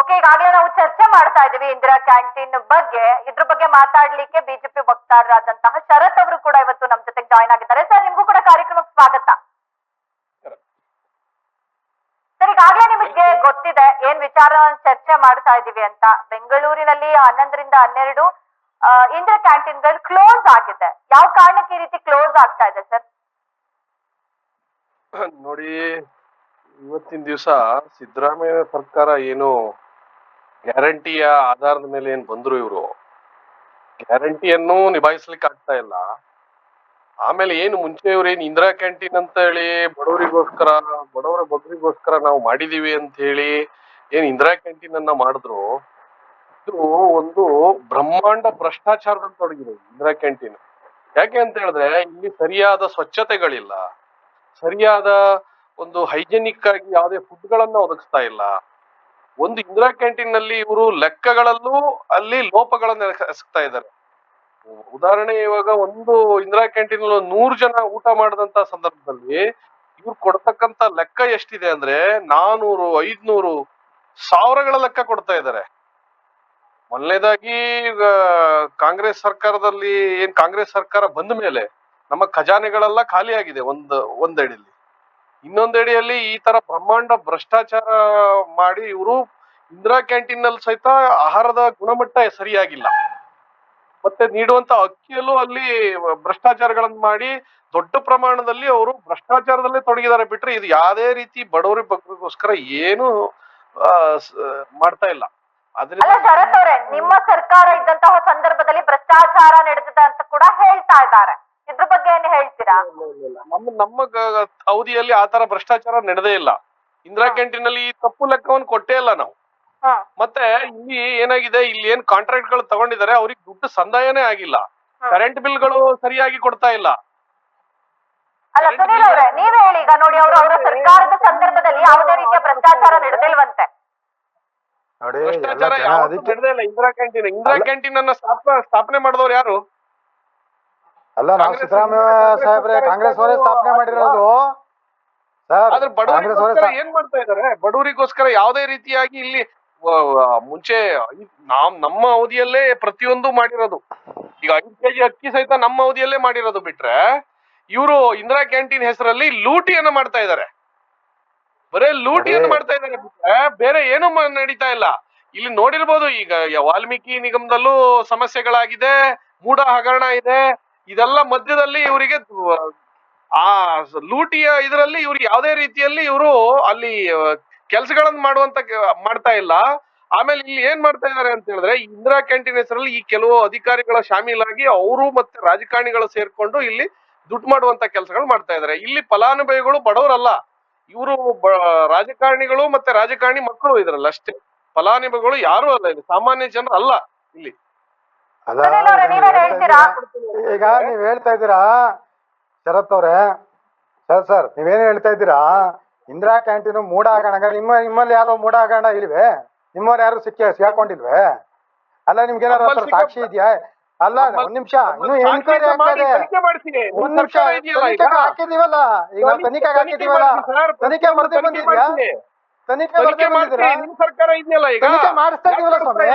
Okay ಈಗಾಗಲೇ ನಾವು ಚರ್ಚೆ ಮಾಡ್ತಾ ಇದೀವಿ ಇಂದಿರಾ ಕ್ಯಾಂಟೀನ್ ಬಗ್ಗೆ. ಇದ್ರ ಬಗ್ಗೆ ಮಾತಾಡ್ಲಿಕ್ಕೆ ಬಿಜೆಪಿ ವಕ್ತಾರರಾದಂತಹ ಶರತ್ ಅವರು ಕೂಡ ಇವತ್ತು ನಮ್ ಜೊತೆಗೆ ಜಾಯ್ನ್ ಆಗಿದ್ದಾರೆ. ಸರ್ ನಿಮ್ಗೂ ಕೂಡ ಕಾರ್ಯಕ್ರಮಕ್ಕೆ ಸ್ವಾಗತ. ಸರ್ ಈಗಾಗಲೇ ನಿಮಗೆ ಗೊತ್ತಿದೆ ಏನ್ ವಿಚಾರ ಚರ್ಚೆ ಮಾಡ್ತಾ ಇದೀವಿ ಅಂತ. ಬೆಂಗಳೂರಿನಲ್ಲಿ ಹನ್ನೊಂದರಿಂದ ಹನ್ನೆರಡು ಇಂದಿರಾ ಇಂದಿರಾ ಕ್ಯಾಂಟೀನ್ಗಳು ಕ್ಲೋಸ್ ಆಗಿದೆ. ಯಾವ ಕಾರಣಕ್ಕೆ ಈ ರೀತಿ ಕ್ಲೋಸ್ ಆಗ್ತಾ ಇದೆ ಸರ್ ನೋಡಿ, ಇವತ್ತಿನ ದಿವಸ ಸಿದ್ದರಾಮಯ್ಯ ಸರ್ಕಾರ ಏನು ಗ್ಯಾರಂಟಿಯ ಆಧಾರದ ಮೇಲೆ ಏನ್ ಬಂದ್ರು ಇವರು? ಗ್ಯಾರಂಟಿಯನ್ನು ನಿಭಾಯಿಸ್ಲಿಕ್ಕೆ ಆಗ್ತಾ ಇಲ್ಲ. ಆಮೇಲೆ ಏನು ಮುಂಚೆ ಇವ್ರು ಏನ್ ಇಂದಿರಾ ಕ್ಯಾಂಟೀನ್ ಅಂತ ಹೇಳಿ ಬಡವರಿಗೋಸ್ಕರ, ಬಡವರ ಬಗ್ಗರಿಗೋಸ್ಕರ ನಾವು ಮಾಡಿದೀವಿ ಅಂತ ಹೇಳಿ ಏನ್ ಇಂದಿರಾ ಕ್ಯಾಂಟೀನ್ ಅನ್ನ ಮಾಡಿದ್ರು, ಇದು ಒಂದು ಬ್ರಹ್ಮಾಂಡ ಭ್ರಷ್ಟಾಚಾರದಲ್ಲಿ ತೊಡಗಿದೆ ಇಂದಿರಾ ಕ್ಯಾಂಟೀನ್. ಯಾಕೆ ಅಂತ ಹೇಳಿದ್ರೆ, ಇಲ್ಲಿ ಸರಿಯಾದ ಸ್ವಚ್ಛತೆಗಳಿಲ್ಲ. ಸರಿಯಾದ ಒಂದು ಹೈಜೆನಿಕ್ ಆಗಿ ಯಾವುದೇ ಫುಡ್ ಗಳನ್ನ ಒದಗಿಸ್ತಾ ಇಲ್ಲ. ಒಂದು ಇಂದಿರಾ ಕ್ಯಾಂಟೀನ್ನಲ್ಲಿ ಇವರು ಲೆಕ್ಕಗಳಲ್ಲೂ ಅಲ್ಲಿ ಲೋಪಗಳನ್ನ ಎಸ- ಎಸಗ್ತಾ ಇದ್ದಾರೆ. ಉದಾಹರಣೆ ಇವಾಗ ಒಂದು ಇಂದಿರಾ ಕ್ಯಾಂಟೀನ್ ನೂರ್ ಜನ ಊಟ ಮಾಡಿದಂತ ಸಂದರ್ಭದಲ್ಲಿ ಇವ್ರು ಕೊಡ್ತಕ್ಕಂತ ಲೆಕ್ಕ ಎಷ್ಟಿದೆ ಅಂದ್ರೆ ನಾನೂರು, ಐದ್ನೂರು ಸಾವಿರಗಳ ಲೆಕ್ಕ ಕೊಡ್ತಾ ಇದ್ದಾರೆ. ಮೊದಲನೇದಾಗಿ ಕಾಂಗ್ರೆಸ್ ಸರ್ಕಾರದಲ್ಲಿ ಏನ್ ಕಾಂಗ್ರೆಸ್ ಸರ್ಕಾರ ಬಂದ ಮೇಲೆ ನಮ್ಮ ಖಜಾನೆಗಳೆಲ್ಲ ಖಾಲಿಯಾಗಿದೆ ಒಂದ್, ಒಂದಡಿಲಿ. ಇನ್ನೊಂದಡಿಯಲ್ಲಿ ಈ ತರ ಬ್ರಹ್ಮಾಂಡ ಭ್ರಷ್ಟಾಚಾರ ಮಾಡಿ ಇವರು ಇಂದಿರಾ ಕ್ಯಾಂಟೀನ್ನಲ್ಲಿ ಸಹಿತ ಆಹಾರದ ಗುಣಮಟ್ಟ ಸರಿಯಾಗಿಲ್ಲ. ಮತ್ತೆ ನೀಡುವಂತ ಅಕ್ಕಿಯಲ್ಲೂ ಅಲ್ಲಿ ಭ್ರಷ್ಟಾಚಾರಗಳನ್ನು ಮಾಡಿ ದೊಡ್ಡ ಪ್ರಮಾಣದಲ್ಲಿ ಅವರು ಭ್ರಷ್ಟಾಚಾರದಲ್ಲೇ ತೊಡಗಿದ್ದಾರೆ ಬಿಟ್ರೆ ಇದು ಯಾವುದೇ ರೀತಿ ಬಡವರ ಬಗ್ಗರಿಗೋಸ್ಕರ ಏನು ಮಾಡ್ತಾ ಇಲ್ಲ. ಅಲ್ಲ ಶರತ್ ನಿಮ್ಮ ಸರ್ಕಾರ ಇದ್ದಂತಹ ಸಂದರ್ಭದಲ್ಲಿ ಭ್ರಷ್ಟಾಚಾರ ನಡೆದಿದೆ ಅಂತ ಕೂಡ ಹೇಳ್ತಾ ಇದ್ದಾರೆ. ಹೇಳ್ತೀರಾ ನಮ್ಮ ನಮ್ಮ ಗ- ಅವಧಿಯಲ್ಲಿ ಆತರ ತರ ಭ್ರಷ್ಟಾಚಾರ ನಡೆದೇ ಇಲ್ಲ. ಇಂದಿರಾ ಕ್ಯಾಂಟೀನ್ ಅಲ್ಲಿ ಈ ತಪ್ಪು ಲೆಕ್ಕವನ್ನು ಕೊಟ್ಟೇ ಇಲ್ಲ ನಾವು. ಮತ್ತೆ ಇಲ್ಲಿ ಏನಾಗಿದೆ ಇಲ್ಲಿ ಏನ್ ಕಾಂಟ್ರಾಕ್ಟ್ಗಳು ತಗೊಂಡಿದ್ದಾರೆ ಅವ್ರಿಗೆ ದುಡ್ಡು ಸಂದಾಯನೇ ಆಗಿಲ್ಲ. ಹ್ಮ್. ಕರೆಂಟ್ ಬಿಲ್ಗಳು ಸರಿಯಾಗಿ ಕೊಡ್ತಾ ಇಲ್ಲ. ಅಲ್ಲ ಸುನೀಲ್ ಅವರೇ ನೀವೇ ಹೇಳಿ ಈಗ ನೋಡಿ ಅವರು ಅವರ ಸರ್ಕಾರದ ಸಂದರ್ಭದಲ್ಲಿ ಯಾವುದೇ ರೀತಿಯ ಭ್ರಷ್ಟಾಚಾರ ನಡೆದಿಲ್ವಂತೆ. ನೋಡಿ ಎಲ್ಲ ಭ್ರಷ್ಟಾಚಾರ ಜನ ಯಾವತ್ತೂ ಅದಕ್ಕೆ ನಡೆದೇ ಇಲ್ಲ. ಇಂದಿರಾ ಕ್ಯಾಂಟೀನ್ ಇಂದಿರಾ ಅಲ್ಲ. ಕ್ಯಾಂಟೀನ್ ಅನ್ನ ಸ್ಥಾಪನೆ ಸ್ಥಾಪನೆ ಮಾಡಿದವರು ಯಾರು? ಅಲ್ಲ ನಾವು ಸಿದ್ದರಾಮಯ್ಯ ಸಾಹೇಬ್ರೆ ಕಾಂಗ್ರೆಸ್ ಅವರೇ ಸ್ಥಾಪನೆ ಮಾಡಿರೋದು. ಆದ್ರೆ ಬಡವರಿಗೋಸ್ಕರ ಏನ್ ಮಾಡ್ತಾ ಇದಾರೆ? ಬಡವರಿಗೋಸ್ಕರ ಯಾವುದೇ ರೀತಿಯಾಗಿ ಇಲ್ಲಿ ಮುಂಚೆ ನಾವ್ ನಮ್ಮ ಅವಧಿಯಲ್ಲೇ ಪ್ರತಿಯೊಂದು ಮಾಡಿರೋದು. ಈಗ ಐದು ಕೆಜಿ ಅಕ್ಕಿ ಸಹಿತ ನಮ್ಮ ಅವಧಿಯಲ್ಲೇ ಮಾಡಿರೋದು ಬಿಟ್ರೆ ಇವರು ಇಂದಿರಾ ಕ್ಯಾಂಟೀನ್ ಹೆಸರಲ್ಲಿ ಲೂಟಿಯನ್ನ ಮಾಡ್ತಾ ಇದ್ದಾರೆ ಬರೇ ಲೂಟಿಯನ್ನು ಮಾಡ್ತಾ ಇದ್ದಾರೆ ಬಿಟ್ರೆ ಬೇರೆ ಏನು ನಡೀತಾ ಇಲ್ಲ. ಇಲ್ಲಿ ನೋಡಿರ್ಬೋದು ಈಗ ವಾಲ್ಮೀಕಿ ನಿಗಮದಲ್ಲೂ ಸಮಸ್ಯೆಗಳಾಗಿದೆ ಮೂಢ ಹಗರಣ ಇದೆ ಇದೆಲ್ಲ ಮಧ್ಯದಲ್ಲಿ ಇವರಿಗೆ, ಆ ಲೂಟಿಯ ಇದರಲ್ಲಿ ಇವ್ರು ಯಾವುದೇ ರೀತಿಯಲ್ಲಿ ಇವರು ಅಲ್ಲಿ ಕೆಲಸಗಳನ್ನ ಮಾಡುವಂತ, ಮಾಡ್ತಾ ಇಲ್ಲ. ಆಮೇಲೆ ಇಲ್ಲಿ ಏನ್ ಮಾಡ್ತಾ ಇದ್ದಾರೆ ಅಂತ ಹೇಳಿದ್ರೆ, ಇಂದಿರಾ ಕ್ಯಾಂಟೀನ್ ಹೆಸರಲ್ಲಿ ಈ ಕೆಲವು ಅಧಿಕಾರಿಗಳ ಶಾಮೀಲಾಗಿ ಅವರು ಮತ್ತೆ ರಾಜಕಾರಣಿಗಳು ಸೇರ್ಕೊಂಡು ಇಲ್ಲಿ ದುಡ್ಡು ಮಾಡುವಂತ ಕೆಲಸಗಳು ಮಾಡ್ತಾ ಇದ್ದಾರೆ ಇಲ್ಲಿ ಫಲಾನುಭವಿಗಳು ಬಡವರಲ್ಲ. ಇವರು ರಾಜಕಾರಣಿಗಳು ಮತ್ತೆ ರಾಜಕಾರಣಿ ಮಕ್ಕಳು ಇದ್ರಲ್ಲ ಅಷ್ಟೇ. ಫಲಾನುಭವಿಗಳು ಯಾರು ಅಲ್ಲ ಇಲ್ಲಿ. ಸಾಮಾನ್ಯ ಜನರು ಅಲ್ಲ ಇಲ್ಲಿ. ಅಲ್ಲ ಈಗ ನೀವ್ ನೀವೇನ್ ಹೇಳ್ತಾ ಹೇಳ್ತೀರಾ? ಇದ್ದೀರಾ- ಈಗ ನೀವ್ ಹೇಳ್ತಾ ಇದ್ದೀರಾ? ಶರತ್ ಅವ್ರೆ ಸರ್ ಸರ್ ನೀವೇನ್ ಹೇಳ್ತಾ ಇದ್ದೀರಾ? ಇಂದಿರಾ ಕ್ಯಾಂಟೀನ್ ಮೂಡ ಆಗೋಣ ನಿಮ್ಮ ನಿಮ್ಮಲ್ಲಿ ಯಾರೋ ಮೂಡ ಆಗಣ ಇಲ್ವೇ? ನಿಮ್ಮವ್ರು ಯಾರು ಸಿಕ್ಕ ಸಿಗಾಕೊಂಡಿಲ್ವೇ? ಅಲ್ಲ ನಿಮ್ಗೆ ಏನಾದ್ರು ನಮ್ಮಲ್ಲಿ ಹತ್ರ ಸಾಕ್ಷಿ ಇದೆಯಾ? ಅಲ್ಲ ನಮ್ಮಲ್ಲಿ- ಒಂದ್ ನಿಮಿಷ ಇನ್ನು ಎನ್ಕ್ವೈರಿ ಆಗ್ತದೆ ಮಾಡ್ತೀನಿ. ಒಂದ್ ನಿಮಿಷ ಇದೆಯಲ್ಲ ಈಗ. ತನಿಖೆಗೆ ಹಾಕಿದೀವಲ್ಲ? ಈಗ ನಾವು ತನಿಖೆ- ತನಿಖೆಗೆ ಹಾಕಿದೀವಲ್ಲ? ಮಾಡ್ತೀನಿ ಸರ್. ತನಿಖೆ ತನಿಖೆ ಬಂದಿದ್ಯಾ ಮಾಡ್ತೀನಿ. ತನಿಖೆ ತನಿಖೆ ವರದಿ ಮಾಡ್ತೀನಿ. ನಿಮ್ ಸರ್ಕಾರ ಇದೆಯಲ್ಲ ಈಗ? ತನಿಖೆ ಮಾಡಿಸ್ತಾ ಇದೀವಲ್ಲ ಸ್ವಾಮಿ?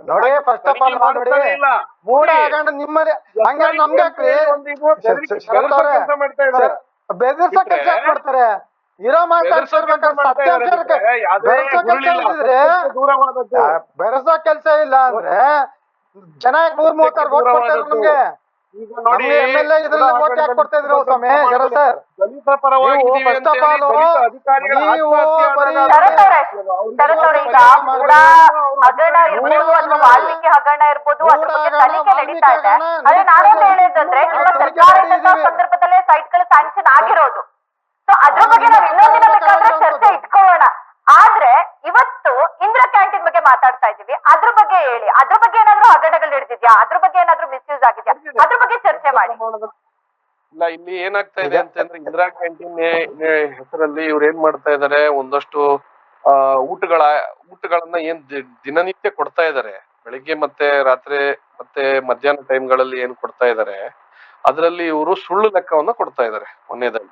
ನೋಡಿ ಫಸ್ಟ್ ಆಫ್ ಆಲ್. ಮೂಡ ಹಂಗ ಕೆಲಸ. ಬೆದರ್ಸ ಮಾಡ್ತಾರೆ. ಇರೋ ಮಾತಾಡ್ತಿರ್ಬೇಕಾದ್ರೆ. ಬೆರೆಸೋ ಕೆಲಸ ಇಲ್ಲ. ಅಂದ್ರೆ ಚೆನ್ನಾಗಿ ನೂರ್ ಮೂವತ್ತಾರು ನಮ್ಗೆ. ಈಗ ನೋಡಿ ಯಾಕೆ ಕೊಡ್ತಾ ಇದ್ರು ಸ್ವಾಮಿ. ಸರ್. ಪರವಾಗಿ ಅಧಿಕಾರಿಗಳ ಈಗ ಹಗರಣ ಇರ್ಬೋದು ಅಥವಾ ವಾಲ್ಮೀಕಿ ಹಗರಣ ಇರ್ಬೋದು ಅದ್ರ ಬಗ್ಗೆ ತನಿಖೆ ನಡೀತಾ ಇದೆ. ಅದೇ ನಾನೇನ್ ಹೇಳಿದಂದ್ರೆ ನಿಮ್ಮ ಸರ್ಕಾರ ಸಂದರ್ಭದಲ್ಲೇ ಸೈಟ್ ಸೈಟ್ಗಳು ಸ್ಯಾಂಕ್ಷನ್ ಆಗಿರೋದು. ಸೊ ಅದ್ರ ಬಗ್ಗೆ ನಾವು ಇನ್ನೊಂದಿನ ಬೇಕಾದ್ರೆ ಕಾರಣ ಚರ್ಚೆ ಇಟ್ಕೊಳ್ಳೋಣ ಆದ್ರೆ ಇವತ್ತು ಇಂದಿರಾ ಕ್ಯಾಂಟೀನ್ ಬಗ್ಗೆ ಮಾತಾಡ್ತಾ ಇದೀವಿ ಅದ್ರ ಬಗ್ಗೆ ಹೇಳಿ. ಅದ್ರ ಬಗ್ಗೆ ಏನಾದ್ರು ಹಗರಣಗಳು ನಡೆದಿದ್ಯಾ? ಅದ್ರ ಬಗ್ಗೆ ಏನಾದ್ರು ಮಿಸ್ಯೂಸ್ ಆಗಿದ್ಯಾ? ಅದ್ರ ಬಗ್ಗೆ ಚರ್ಚೆ ಮಾಡಿ. ಇಲ್ಲ, ಇಲ್ಲಿ ಏನಾಗ್ತಾ ಇದೆ ಅಂತಂದ್ರೆ ಇಂದಿರಾ ಕ್ಯಾಂಟೀನ್ ಹೆಸರಲ್ಲಿ ಇವ್ರು ಏನ್ ಮಾಡ್ತಾ ಇದಾರೆ? ಒಂದಷ್ಟು, ಆ, ಊಟಗಳ, ಊಟಗಳನ್ನ ಏನ್ ದಿನನಿತ್ಯ ಕೊಡ್ತಾ ಇದಾರೆ. ಬೆಳಿಗ್ಗೆ ಮತ್ತೆ ರಾತ್ರಿ ಮತ್ತೆ ಮಧ್ಯಾಹ್ನ ಟೈಮ್ಗಳಲ್ಲಿ ಏನ್ ಕೊಡ್ತಾ ಇದಾರೆ? ಅದರಲ್ಲಿ ಇವರು ಸುಳ್ಳು ಲೆಕ್ಕವನ್ನ ಕೊಡ್ತಾ ಇದಾರೆ ಒಂದನೇದಾಗಿ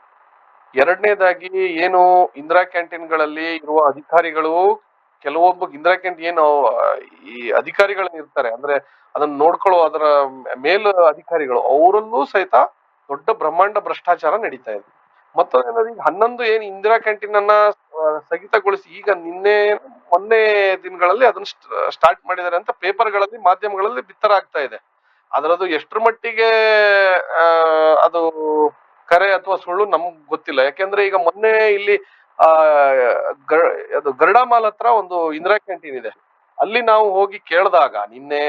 ಎರಡನೇದಾಗಿ ಏನು ಇಂದಿರಾ ಕ್ಯಾಂಟೀನ್ಗಳಲ್ಲಿ ಇರುವ ಅಧಿಕಾರಿಗಳು ಕೆಲವೊಬ್ಬ ಇಂದಿರಾ ಕ್ಯಾಂಟೀನ್ ಏನು, ಈ ಅಧಿಕಾರಿಗಳು ಇರ್ತಾರೆ. ಅಂದ್ರೆ ಅದನ್ನ ನೋಡ್ಕೊಳ್ಳೋ ಅದರ ಮೇಲ್ ಅಧಿಕಾರಿಗಳು, ಅವರಲ್ಲೂ ಸಹಿತ ದೊಡ್ಡ ಬ್ರಹ್ಮಾಂಡ ಭ್ರಷ್ಟಾಚಾರ ನಡೀತಾ ಇದೆ. ಮತ್ತೊಂದು ಈಗ ಹನ್ನೊಂದು ಏನು ಇಂದಿರಾ ಕ್ಯಾಂಟೀನ್ ಅನ್ನ ಸ್ಥಗಿತಗೊಳಿಸಿ ಈಗ ನಿನ್ನೆ, ಮೊನ್ನೆ ದಿನಗಳಲ್ಲಿ ಅದನ್ನ ಸ್ಟಾರ್ಟ್ ಮಾಡಿದ್ದಾರೆ ಅಂತ ಪೇಪರ್ಗಳಲ್ಲಿ, ಮಾಧ್ಯಮಗಳಲ್ಲಿ ಬಿತ್ತರ ಆಗ್ತಾ ಇದೆ. ಅದರದು ಎಷ್ಟರ ಮಟ್ಟಿಗೆ ಅದು ಕರೆ ಅಥವಾ ಸುಳ್ಳು ನಮ್ಗ್ ಗೊತ್ತಿಲ್ಲ. ಯಾಕೆಂದ್ರೆ ಈಗ ಮೊನ್ನೆ ಇಲ್ಲಿ ಆ ಅದು ಗರುಡಾಮಾಲ್ ಹತ್ರ ಒಂದು ಇಂದಿರಾ ಕ್ಯಾಂಟೀನ್ ಇದೆ. ಅಲ್ಲಿ ನಾವು ಹೋಗಿ ಕೇಳಿದಾಗ ನಿನ್ನೆ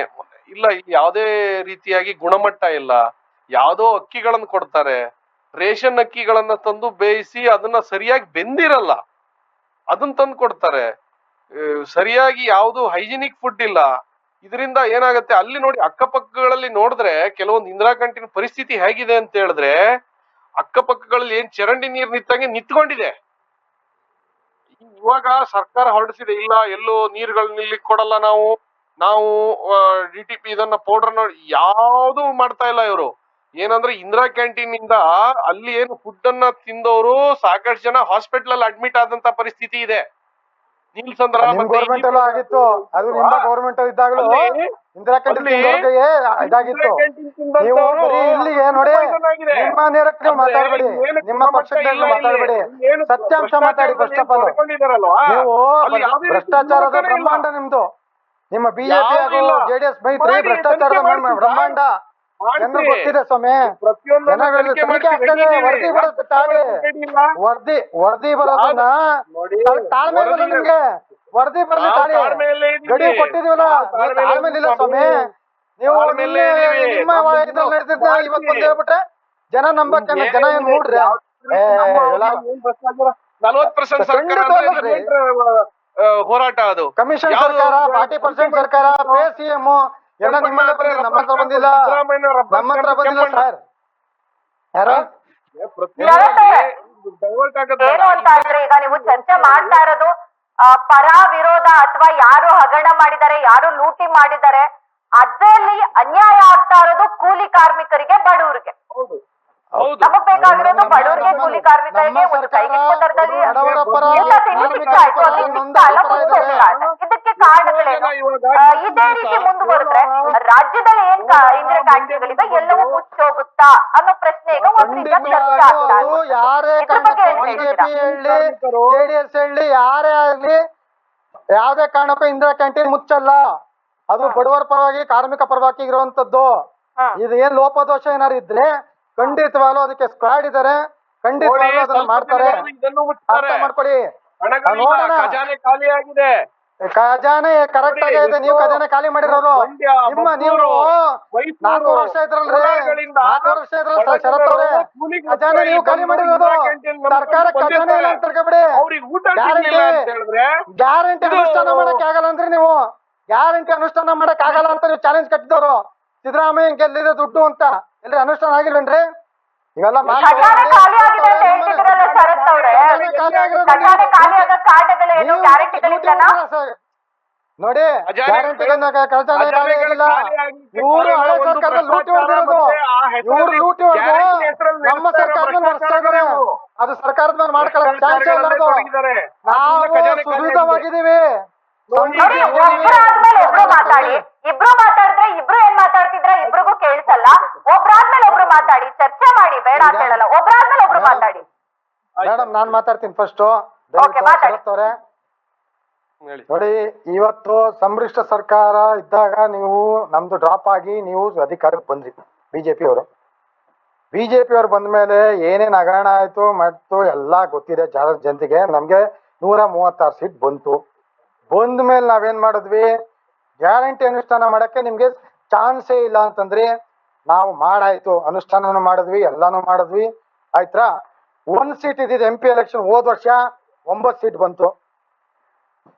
ಇಲ್ಲ, ಇಲ್ಲಿ ಯಾವುದೇ ರೀತಿಯಾಗಿ ಗುಣಮಟ್ಟ ಇಲ್ಲ. ಯಾವುದೋ ಅಕ್ಕಿಗಳನ್ನು ಕೊಡ್ತಾರೆ. ರೇಷನ್ ಅಕ್ಕಿಗಳನ್ನ ತಂದು ಬೇಯಿಸಿ ಅದನ್ನ ಸರಿಯಾಗಿ ಬೆಂದಿರಲ್ಲ. ಅದನ್ನ ತಂದು ಕೊಡ್ತಾರೆ. ಸರಿಯಾಗಿ ಯಾವುದು ಹೈಜಿನಿಕ್ ಫುಡ್ ಇಲ್ಲ. ಇದರಿಂದ ಏನಾಗುತ್ತೆ, ಅಲ್ಲಿ ನೋಡಿ ಅಕ್ಕಪಕ್ಕಗಳಲ್ಲಿ ನೋಡಿದ್ರೆ ಕೆಲವೊಂದು ಇಂದಿರಾ ಕ್ಯಾಂಟೀನ್ ಪರಿಸ್ಥಿತಿ ಹೇಗಿದೆ ಅಂತ ಹೇಳಿದ್ರೆ ಅಕ್ಕಪಕ್ಕಗಳಲ್ಲಿ ಏನ್ ಚರಂಡಿ ನೀರ್ ನಿಂತಂಗೆ ನಿಂತ್ಕೊಂಡಿದೆ. ಇವಾಗ ಸರ್ಕಾರ ಹೊರಡಿಸಿದೆ, ಇಲ್ಲ, ಎಲ್ಲೋ ನೀರುಗಳು ನಿಲ್ಲಿಕ್ ಕೊಡಲ್ಲ ನಾವು. ನಾವು ಡಿ ಟಿ ಪಿ ಇದನ್ನ ಪೌಡರ್ ಯಾವ್ದು ಮಾಡ್ತಾ ಇಲ್ಲ ಇವರು. ಏನಂದ್ರೆ ಇಂದಿರಾ ಕ್ಯಾಂಟೀನ್ ಇಂದ ಅಲ್ಲಿ ಏನು ಫುಡ್ ಅನ್ನ ತಿಂದವರು ಸಾಕಷ್ಟು ಜನ ಹಾಸ್ಪಿಟಲ್ ಅಲ್ಲಿ ಅಡ್ಮಿಟ್ ಆದಂತ ಪರಿಸ್ಥಿತಿ ಇದೆ. ನೀಲ್ಸಂದ್ರ ಗೌರ್ಮೆಂಟ್ ಅಲ್ಲೂ ಆಗಿತ್ತು. ಅದು ನಿಮ್ಮ ಗೌರ್ಮೆಂಟ್ ಇದ್ದಾಗಲೂ ಇಂದಿರಾ ಕ್ಯಾಂಟೀನ್ ಇದಾಗಿತ್ತು. ನೀವು ಬರೀ ಇಲ್ಲಿಗೆ ನೋಡಿ. ನಿಮ್ಮ ನೇರಕ್ಕೆ ಮಾತಾಡಬೇಡಿ ನಿಮ್ಮ ಇಲ್ಲಿ. ಮಾತಾಡಬೇಡಿ. ಸತ್ಯಾಂಶ ಮಾತಾಡಿ ಫಸ್ಟ್ ಆಫ್ ಆಲ್ ನೀವು ಭ್ರಷ್ಟಾಚಾರದ ಬ್ರಹ್ಮಾಂಡ ನಿಮ್ದು. ನಿಮ್ಮ ಬಿಜೆಪಿ ಹಾಗೂ ಜೆಡಿಎಸ್ ಮೈತ್ರಿ ಭ್ರಷ್ಟಾಚಾರದ. ಬ್ರಹ್ಮಾಂಡ. ಗೊತ್ತಿದೆ ಸ್ವಾಮಿ. ವರದಿ. ವರದಿ ಬರೋದನ್ನ ತಾಳ್ಮೆ ಇಲ್ಲ ನಿಮ್ಗೆ. ವರದಿ ಬರಲಿ ತಾಳಿ. ಗಡಿ ಕೊಟ್ಟಿದೀವಲ್ಲ ತಾಳ್ಮೆ ಇಲ್ಲ ಸ್ವಾಮಿ. ನೀವು. ನಿಮ್ಮ ಇವತ್ತು ಬಂದು ಹೇಳ್ಬಿಟ್ರೆ ಜನ ನಂಬಕ್ಕೆ ಜನ ಏನ್ ನೋಡ್ರಿ? ಪರ್ಸೆಂಟ್ ಸರ್ಕಾರ ಹೋರಾಟ ಅದು? ಕಮಿಷನ್ ಸರ್ಕಾರ ಫಾರ್ಟಿ ಪರ್ಸೆಂಟ್ ಸರ್ಕಾರ ಪೇ ಸಿ ಎಂ ಎಲ್ಲ ನಿಮ್ಮಲ್ಲೇ ಬಂದಿದೆ ನಮ್ಮ ಹತ್ರ ಬಂದಿಲ್ಲ. ಸಿದ್ದರಾಮಯ್ಯ ನಮ್ಮ ಹತ್ರ ಬಂದಿಲ್ಲ ಸರ್ ಯಾರು? ಏ, ಪ್ರತಿಯೊಂದರಲ್ಲಿ divert ಆಗೋದ್ ಬೇಡ. ಏನು ಅಂತ ಅಂದ್ರೆ ಈಗ ನೀವು ಚರ್ಚೆ ಮಾಡ್ತಾ ಇರೋದು ಪರ ವಿರೋಧ ಅಥವಾ ಯಾರು ಹಗರಣ ಮಾಡಿದ್ದಾರೆ ಯಾರು ಲೂಟಿ ಮಾಡಿದ್ದಾರೆ ಅದರಲ್ಲಿ ಅನ್ಯಾಯ ಆಗ್ತಾ ಇರೋದು ಕೂಲಿ ಕಾರ್ಮಿಕರಿಗೆ ಬಡವರಿಗೆ. ನಮಗ್ ಬೇಕಾಗಿರೋದು ಬಡವರಿಗೆ ಕೂಲಿ ಕಾರ್ಮಿಕರಿಗೆ ಒಂದು ಕೈಗೆಟುಕುವ ದರದಲ್ಲಿ ಸಿಗ್ತಾ. ಇದಕ್ಕೆ ಕಾರಣಗಳೇನು ಇದೇ ರೀತಿ ಮುಂದುವರೆದ್ರೆ ರಾಜ್ಯದಲ್ಲಿ ಏನ್ ಇಂದಿರಾ ಕ್ಯಾಂಟೀನ್ಗಳಿದೆ ಎಲ್ಲವೂ ಮುಚ್ಚೋಗುತ್ತಾ ಅನ್ನೋ ಪ್ರಶ್ನೆ ಈಗ ಚರ್ಚೆ ಆಗ್ತಾ ಇದ್ರ ಬಗ್ಗೆ ಏನ್ ಜೆಡಿಎಸ್ ಹೇಳಿ ಯಾರೇ ಆಗ್ಲಿ ಯಾವ್ದೇ ಕಾರಣಕ್ಕೂ ಇಂದಿರಾ ಕ್ಯಾಂಟೀನ್ ಮುಚ್ಚಲ್ಲ. ಅದು ಬಡವರ ಪರವಾಗಿ ಕಾರ್ಮಿಕ ಪರವಾಗಿ ಇರುವಂತದ್ದು. ಇದು ಏನ್ ಲೋಪದೋಷ ಏನಾರು ಇದ್ರೆ ಖಂಡಿತವಾಗ್ಲೂ ಅದಕ್ಕೆ ಸ್ಕ್ವಾಡ್ ಇದಾರೆ. ಖಂಡಿತವಾಗ್ಲೂ ಅದನ್ನ ಮಾಡ್ತಾರೆ. ಅರ್ಥ ಮಾಡ್ಕೊಳ್ಳಿ. ನೋಡೋಣ. ಖಜಾನೆ ಖಾಲಿ ಆಗಿದೆ. ಖಜಾನೆ ಕರೆಕ್ಟ್ ಆಗಿ ಇದೆ ನೀವು ಖಜಾನೆ ಖಾಲಿ ಮಾಡಿರೋದು ನಿಮ್ಮ ನೀವು ನಾಲ್ಕು ವರ್ಷ ಇದ್ರಲ್ರಿ. ನಾಲ್ಕು ವರ್ಷ ಇದ್ರಲ್ಲ ಶರತ್ ಅವ್ರೆ. ಖಜಾನೆ ನೀವು ಖಾಲಿ ಮಾಡಿರೋದು. ಸರ್ಕಾರ. ಖಜಾನೆ ಇಲ್ಲ ಅಂತ ತಿಳ್ಕೊಬಿಡಿ ಗ್ಯಾರಂಟಿ ಅನುಷ್ಠಾನ ಮಾಡಕ್ ಆಗಲ್ಲ ಅಂದ್ರೆ ನೀವು. ಗ್ಯಾರಂಟಿ ಅನುಷ್ಠಾನ ಮಾಡಕ್ ಆಗಲ್ಲ ಅಂತ ನೀವು ಚಾಲೆಂಜ್ ಕಟ್ಟಿದವರು. ಸಿದ್ದರಾಮಯ್ಯ ಗೆಲ್ಲಿದೆ ದುಡ್ಡು ಅಂತ. ಎಲ್ರಿ ಅನುಷ್ಠಾನ ಆಗಿಲ್ವೇನ್ರಿ? ಇವೆಲ್ಲ ಖಜಾನೆ ಖಾಲಿ ಆಗಿದೆ ಅಂತ ಹೇಳ್ತಿದ್ರಲ್ಲ ಶರತ್ ಅವ್ರೆ. ಖಜಾನೆ ಖಾಲಿ ಆಗೋ ಕಾರಣಗಳೇನು ಗ್ಯಾರಂಟಿಗಳಿಂದನಾ ನೋಡಿ ಖಜಾನೆ- ಗ್ಯಾರಂಟಿ ಖಜಾನೆ ಖಾಲಿ ಆಗಿಲ್ಲ. ಖಾಲಿ ಆಗ್ಲಿಕ್ಕೆ ಇವರು ಹಳೆ ಒಂದು ಲೂಟಿ ಹೊಡೆದಿರೋದು. ಇವ್ರು ಲೂಟಿ ಹೊಡೆದು ನಮ್ಮ ಸರ್ಕಾರದಲ್ಲಿ ಸರ್ಕಾರದ ನಡೆಸ್ತಾ ಇದಾರೆ ಅದು ಸರ್ಕಾರದ ಮೇಲೆ ಮಾಡ್ಕೊಳ್ಳೋದು ಚಾನ್ಸ್ ನಾವು. ಸುದೃಢವಾಗಿದ್ದೀವಿ. ಒಬ್ರು ಮಾತಾಡಿ. ಇಬ್ರು ಇಬ್ರು ಮಾತಾಡ್ತಿದ್ರ ಇಬ್ರಿಗೂ ಕೇಳಿಸಲ್ಲ. ಒಬ್ರಾದ್ಮೇಲೆ ಒಬ್ರು ಮಾತಾಡಿ ಚರ್ಚೆ ಮಾಡಿ ಬೇಡ ಅಂತ ಹೇಳಲ್ಲ ಒಬ್ರಾದ್ಮೇಲೆ ಒಬ್ರು ಮಾತಾಡಿ. ಮೇಡಮ್ ನಾನ್ ಮಾತಾಡ್ತೀನಿ ಫಸ್ಟ್ ನೋಡಿ ಇವತ್ತು ಸಂಭ್ರಷ್ಟ ಸರ್ಕಾರ ಇದ್ದಾಗ ನೀವು ನಮ್ದು ಡ್ರಾಪ್ ಆಗಿ ನೀವು ಅಧಿಕಾರಕ್ಕೆ ಬಂದ್ರಿ ಬಿಜೆಪಿ ಅವರು. ಬಿಜೆಪಿ ಅವ್ರು ಬಂದ ಮೇಲೆ ಏನೇನ್ ಹಗರಣ ಆಯ್ತು ಮತ್ತು ಎಲ್ಲ ಗೊತ್ತಿದೆ ಜನ ಜನತೆಗೆ ನಮ್ಗೆ ನೂರ ಮೂವತ್ತಾರು ಸೀಟ್ ಬಂತು. ಬಂದ್ಮೇಲೆ ನಾವೇನ್ ಮಾಡಿದ್ವಿ? ಗ್ಯಾರಂಟಿ ಅನುಷ್ಠಾನ ಮಾಡಕ್ಕೆ ನಿಮ್ಗೆ ಚಾನ್ಸೇ ಇಲ್ಲ ಅಂತಂದ್ರೆ ನಾವು ಮಾಡಾಯ್ತು. ಅನುಷ್ಠಾನನು ಮಾಡಿದ್ವಿ, ಎಲ್ಲಾನು ಮಾಡಿದ್ವಿ. ಆಯ್ತಾ ಒಂದ್ ಸೀಟ್ ಇದ್ದಿದ್ದು ಎಂ ಪಿ ಎಲೆಕ್ಷನ್ ಹೋದ ವರ್ಷ ಒಂಬತ್ತು ಸೀಟ್ ಬಂತು.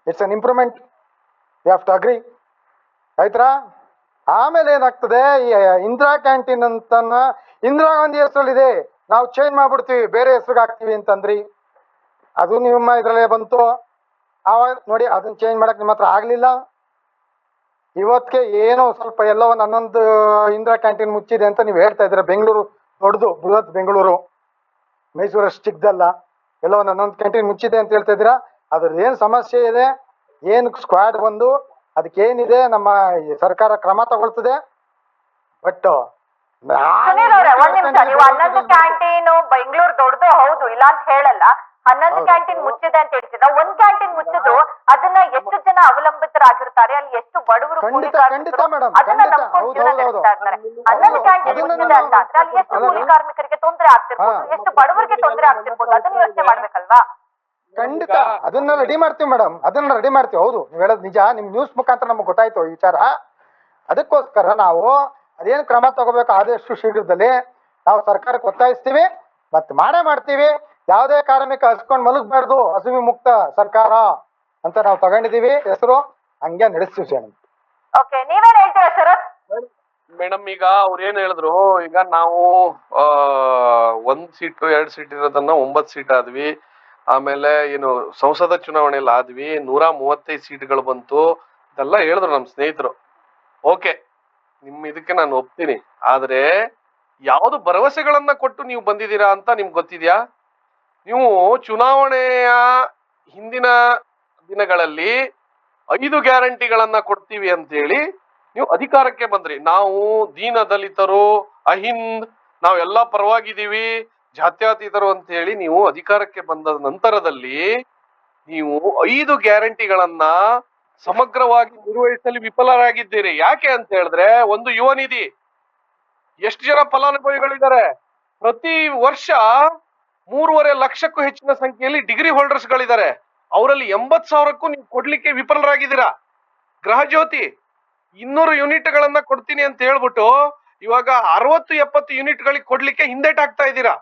It's an improvement you too agree ಆಯ್ತಾ ಆಮೇಲೆ ಏನಾಗ್ತದೆ? ಈ ಇಂದಿರಾ ಕ್ಯಾಂಟೀನ್ ಅಂತ ಇಂದಿರಾ ಗಾಂಧಿ ಹೆಸರಲ್ಲಿದೆ. ನಾವು ಚೇಂಜ್ ಮಾಡ್ಬಿಡ್ತೀವಿ, ಬೇರೆ ಹೆಸರಿಗೆ ಹಾಕ್ತೀವಿ ಅಂತಂದ್ರಿ. ಅದು ನಿಮ್ಮ ಇದರಲ್ಲೇ ಬಂತು. ಆವಾಗ ನೋಡಿ, ಅದನ್ನ ಚೇಂಜ್ ಮಾಡಕ್ ನಿಮ್ಮ ಹತ್ರ ಆಗ್ಲಿಲ್ಲ. ಇವತ್ತಿಗೆ ಏನೋ ಸ್ವಲ್ಪ ಎಲ್ಲೋ ಒಂದು ಹನ್ನೊಂದು ಇಂದಿರಾ ಕ್ಯಾಂಟೀನ್ ಮುಚ್ಚಿದೆ ಅಂತ ನೀವು ಹೇಳ್ತಾ ಇದ್ದೀರಾ. ಬೆಂಗಳೂರು ದೊಡ್ಡದು ಬೃಹತ್ ಬೆಂಗಳೂರು. ಮೈಸೂರು ಅಷ್ಟು ಚಿಕ್ಕದಲ್ಲ. ಎಲ್ಲೋ ಒಂದು ಹನ್ನೊಂದು ಕ್ಯಾಂಟೀನ್ ಮುಚ್ಚಿದೆ ಅಂತ ಹೇಳ್ತಾ ಇದ್ದೀರಾ. ಅದ್ರದ್ದು ಏನು ಸಮಸ್ಯೆ ಇದೆ ಏನು ಸ್ಕ್ವಾಡ್ ಬಂದು ಅದಕ್ಕೇನಿದೆ ನಮ್ಮ ಸರ್ಕಾರ ಕ್ರಮ ತಗೊಳ್ತದೆ. ಬಟ್ ಸುನೀಲ್ ಅವ್ರೆ ಒಂದ್ ನಿಮಿಷ ನೀವು ಹನ್ನೊಂದು ಕ್ಯಾಂಟೀನ್ ಬೆಂಗಳೂರು ದೊಡ್ಡದು ಹೌದು ಇಲ್ಲ ಅಂತ ಹೇಳಲ್ಲ. ಹನ್ನೊಂದು ಕ್ಯಾಂಟೀನ್ ಮುಚ್ಚಿದೆ ಅಂತ ಹೇಳ್ತಿದ್ರ ಒಂದ್ ಕ್ಯಾಂಟೀನ್ ಮುಚ್ಚಿದ್ರು ಅದನ್ನ ಎಷ್ಟು ಜನ ಅವಲಂಬಿತರಾಗಿರ್ತಾರೆ ಅಲ್ಲಿ ಎಷ್ಟು ಬಡವರು ಅದನ್ನ. ನಂಬ್ಕೊಂಡು ಜೀವನ. ನಡೆಸ್ತಾ ಇರ್ತಾರೆ. ಹನ್ನೊಂದು ಕ್ಯಾಂಟೀನ್ ಮುಚ್ಚಿದೆ ಅಂತ ಅಂದ್ರೆ ಅಲ್ಲಿ ಎಷ್ಟು ಕೂಲಿ ಕಾರ್ಮಿಕರಿಗೆ ತೊಂದರೆ ಆಗ್ತಿರ್ಬೋದು ಎಷ್ಟು ಬಡವರಿಗೆ ತೊಂದರೆ ಆಗ್ತಿರ್ಬೋದು ಅದನ್ನ ಯೋಚನೆ ಮಾಡ್ಬೇಕಲ್ವಾ? ಖಂಡಿತ. ಅದನ್ನ ರೆಡಿ ಮಾಡ್ತೀವಿ ಮೇಡಮ್ ಅದನ್ನ ರೆಡಿ ಮಾಡ್ತೀವಿ. ಹೌದು ನೀವು ಹೇಳೋದು ನಿಜ. ನಿಮ್ ನ್ಯೂಸ್ ಮುಖಾಂತರ ನಮ್ಗೆ ಗೊತ್ತಾಯ್ತು ಈ ವಿಚಾರ. ಅದಕ್ಕೋಸ್ಕರ ನಾವು ಅದೇನು ಕ್ರಮ ತಗೋಬೇಕು ಆದಷ್ಟು ಶೀಘ್ರದಲ್ಲಿ ನಾವು ಸರ್ಕಾರಕ್ಕೆ ಒತ್ತಾಯಿಸ್ತೀವಿ. ಮತ್ತೆ ಮಾಡೇ ಮಾಡ್ತೀವಿ. ಯಾವುದೇ ಕಾರಣಕ್ಕೆ ಹಚ್ಕೊಂಡ್ ಮಲಗಬಾರ್ದು ಹಸಿವಿ ಮುಕ್ತ ಸರ್ಕಾರ ಅಂತ ನಾವು ತಗೊಂಡಿದೀವಿ. ಹೆಸರು ಹಂಗೆ ನಡೆಸ್ತೀವಿ ಸರ್. ಓಕೆ ನೀವೇನ್ ಹೇಳ್ತೀರಾ ಶರತ್ ಮೇಡಮ್ ಈಗ ಅವ್ರು ಏನ್ ಹೇಳಿದ್ರು ಈಗ ನಾವು ಆ ಒಂದ್ ಸೀಟು ಎರಡ್ ಸೀಟ್ ಇರೋದನ್ನ ಒಂಬತ್ ಸೀಟ್ ಆದ್ವಿ. ಆಮೇಲೆ ಏನು ಸಂಸದ ಚುನಾವಣೆಯಲ್ಲಿ ಆದ್ವಿ ನೂರ ಮೂವತ್ತೈದು ಸೀಟ್ಗಳು ಬಂತು. ಇದೆಲ್ಲ ಹೇಳಿದ್ರು ನಮ್ ಸ್ನೇಹಿತರು. ಓಕೆ ನಿಮ್ ಇದಕ್ಕೆ ನಾನು ಒಪ್ತೀನಿ. ಆದ್ರೆ ಯಾವ್ದು ಭರವಸೆಗಳನ್ನ ಕೊಟ್ಟು ನೀವು ಬಂದಿದ್ದೀರಾ ಅಂತ ನಿಮ್ಗೆ ಗೊತ್ತಿದ್ಯಾ? ನೀವು ಚುನಾವಣೆಯ ಹಿಂದಿನ ದಿನಗಳಲ್ಲಿ ಐದು ಗ್ಯಾರಂಟಿಗಳನ್ನ ಕೊಡ್ತೀವಿ ಅಂತೇಳಿ ನೀವು ಅಧಿಕಾರಕ್ಕೆ ಬಂದ್ರಿ. ನಾವು ದೀನ ದಲಿತರು, ಅಹಿಂದ್ ನಾವೆಲ್ಲ ಪರವಾಗಿದ್ದೀವಿ, ಜಾತ್ಯಾತೀತರು ಅಂತ ಹೇಳಿ ನೀವು ಅಧಿಕಾರಕ್ಕೆ ಬಂದ ನಂತರದಲ್ಲಿ ನೀವು ಐದು ಗ್ಯಾರಂಟಿಗಳನ್ನ ಸಮಗ್ರವಾಗಿ ನಿರ್ವಹಿಸಲು ವಿಫಲರಾಗಿದ್ದೀರಿ. ಯಾಕೆ ಅಂತ ಹೇಳಿದ್ರೆ ಒಂದು ಯುವ ನಿಧಿ. ಎಷ್ಟು ಜನ ಫಲಾನುಭವಿಗಳಿದ್ದಾರೆ? ಪ್ರತಿ ವರ್ಷ ಮೂರುವರೆ ಲಕ್ಷಕ್ಕೂ ಹೆಚ್ಚಿನ ಸಂಖ್ಯೆಯಲ್ಲಿ ಡಿಗ್ರಿ ಹೋಲ್ಡರ್ಸ್ ಗಳಿದ್ದಾರೆ ಅವರಲ್ಲಿ ಎಂಬತ್ ಸಾವಿರಕ್ಕೂ ನೀವು ಕೊಡ್ಲಿಕ್ಕೆ ವಿಫಲರಾಗಿದ್ದೀರಾ? ಗೃಹ ಜ್ಯೋತಿ, ಇನ್ನೂರು ಯೂನಿಟ್ ಗಳನ್ನ ಕೊಡ್ತೀನಿ ಅಂತ ಹೇಳ್ಬಿಟ್ಟು ಇವಾಗ ಅರವತ್ತು ಎಪ್ಪತ್ತು ಯೂನಿಟ್ ಗಳಿಗೆ ಕೊಡ್ಲಿಕ್ಕೆ ಹಿಂದೇಟ್ ಹಾಕ್ತಾ ಇದ್ದೀರಾ?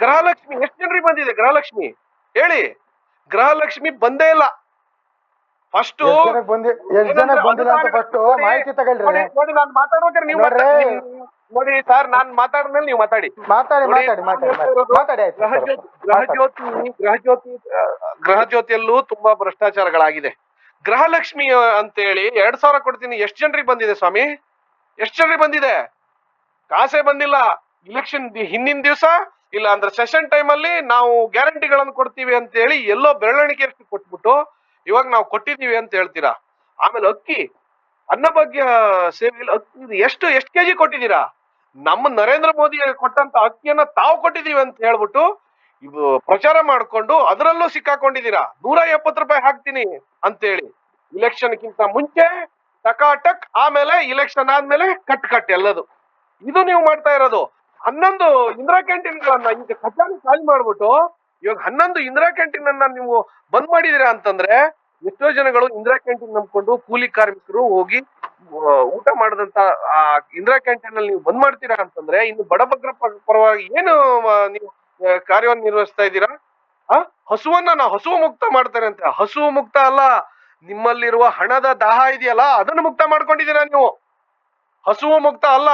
ಗೃಹಲಕ್ಷ್ಮಿ, ಎಷ್ಟು ಜನರಿಗೆ ಬಂದಿದೆ ಗೃಹಲಕ್ಷ್ಮಿ? ಹೇಳಿ. ಗೃಹಲಕ್ಷ್ಮಿ ಬಂದೇ ಇಲ್ಲ. ಫಸ್ಟ್ ಎಷ್ಟ್ ಬಂದಿಲ್ಲ ಅಂತ ಫಸ್ಟ್ ಮಾಹಿತಿ ತಗೊಳ್ರಿ. ನೋಡಿ ನಾನು ಮಾತಾಡ್ಬೇಕಾದ್ರೆ ನೀವು ನೋಡಿ ಸರ್ ನಾನ್ ಮಾತಾಡಿದ್ಮೇಲೆ ನೀವು ಮಾತಾಡಿ. ಮಾತಾಡಿ ಮಾತಾಡಿ ಮಾತಾಡಿ ಮಾತಾಡಿ. ತುಂಬಾ ಭ್ರಷ್ಟಾಚಾರಗಳಾಗಿದೆ. ಗೃಹಲಕ್ಷ್ಮಿ ಅಂತೇಳಿ ಎರಡ್ ಸಾವಿರ ಕೊಡ್ತೀನಿ. ಎಷ್ಟ್ ಜನರಿಗೆ ಬಂದಿದೆ ಸ್ವಾಮಿ? ಎಷ್ಟ್ ಜನರಿಗೆ ಬಂದಿದೆ? ಕಾಸೇ ಬಂದಿಲ್ಲ. ಇಲೆಕ್ಷನ್ ಹಿಂದಿನ ದಿವಸ ಇಲ್ಲ ಅಂದ್ರೆ ಸೆಷನ್ ಟೈಮ್ ಅಲ್ಲಿ ನಾವು ಗ್ಯಾರಂಟಿಗಳನ್ನು ಕೊಡ್ತೀವಿ ಅಂತ ಹೇಳಿ ಎಲ್ಲೋ ಬೆರಳಿಕೆ ಕೊಟ್ಬಿಟ್ಟು ಇವಾಗ ನಾವು ಕೊಟ್ಟಿದೀವಿ ಅಂತ ಹೇಳ್ತೀರಾ? ಆಮೇಲೆ ಅಕ್ಕಿ ಅನ್ನಭಾಗ್ಯ ಸೇವೆಯಲ್ಲಿ ಅಕ್ಕಿ ಎಷ್ಟು ಎಷ್ಟು ಕೆಜಿ ಕೊಟ್ಟಿದ್ದೀರಾ? ನಮ್ಮ ನರೇಂದ್ರ ಮೋದಿ ಕೊಟ್ಟಂತ ಅಕ್ಕಿಯನ್ನ ತಾವು ಕೊಟ್ಟಿದೀವಿ ಅಂತ ಹೇಳ್ಬಿಟ್ಟು ಪ್ರಚಾರ ಮಾಡ್ಕೊಂಡು ಅದರಲ್ಲೂ ಸಿಕ್ಕಾಕೊಂಡಿದ್ದೀರಾ? ನೂರ ಎಪ್ಪತ್ತು ರೂಪಾಯಿ ಹಾಕ್ತೀನಿ ಅಂತೇಳಿ. ಇಲೆಕ್ಷನ್ ಗಿಂತ ಮುಂಚೆ ಟಕಾಟಕ್ ಆಮೇಲೆ ಇಲೆಕ್ಷನ್ ಆದ್ಮೇಲೆ ಕಟ್ ಕಟ್ ಎಲ್ಲದು. ಇದು ನೀವು ಮಾಡ್ತಾ ಇರೋದು. ಹನ್ನೊಂದು ಇಂದಿರಾ ಕ್ಯಾಂಟೀನ್ಗಳನ್ನ ಈಗ ಖಜಾನೆ ಖಾಲಿ ಮಾಡ್ಬಿಟ್ಟು ಇವಾಗ ಹನ್ನೊಂದು ಇಂದಿರಾ ಕ್ಯಾಂಟೀನ್ ಅನ್ನ ನೀವು ಬಂದ್ ಮಾಡಿದಿರ ಅಂತಂದ್ರೆ ಎಷ್ಟೋ ಜನಗಳು ಇಂದಿರಾ ಕ್ಯಾಂಟೀನ್ ನಂಬ್ಕೊಂಡು ಕೂಲಿ ಕಾರ್ಮಿಕರು ಹೋಗಿ ಊಟ ಮಾಡದಂತ, ಆ, ಇಂದಿರಾ ಕ್ಯಾಂಟೀನ್ ಅಲ್ಲಿ ನೀವು ಬಂದ್ ಮಾಡ್ತೀರಾ ಅಂತಂದ್ರೆ ಇನ್ನು ಬಡಬಗ್ರ ಪರ- ಪರವಾಗಿ ಏನು ನೀವು ಕಾರ್ಯವನ್ನು ನಿರ್ವಹಿಸ್ತಾ ಇದ್ದೀರಾ? ಆ, ಹಸುವನ್ನ ನಾವು ಹಸುವು ಮುಕ್ತ ಮಾಡ್ತಾರೆ ಅಂತ. ಹಸುವು ಮುಕ್ತ ಅಲ್ಲ, ನಿಮ್ಮಲ್ಲಿರುವ ಹಣದ ದಾಹ ಇದೆಯಲ್ಲ, ಅದನ್ನು ಮುಕ್ತ ಮಾಡ್ಕೊಂಡಿದ್ದೀರಾ ನೀವು? ಹಸುವು ಮುಕ್ತ ಅಲ್ಲ,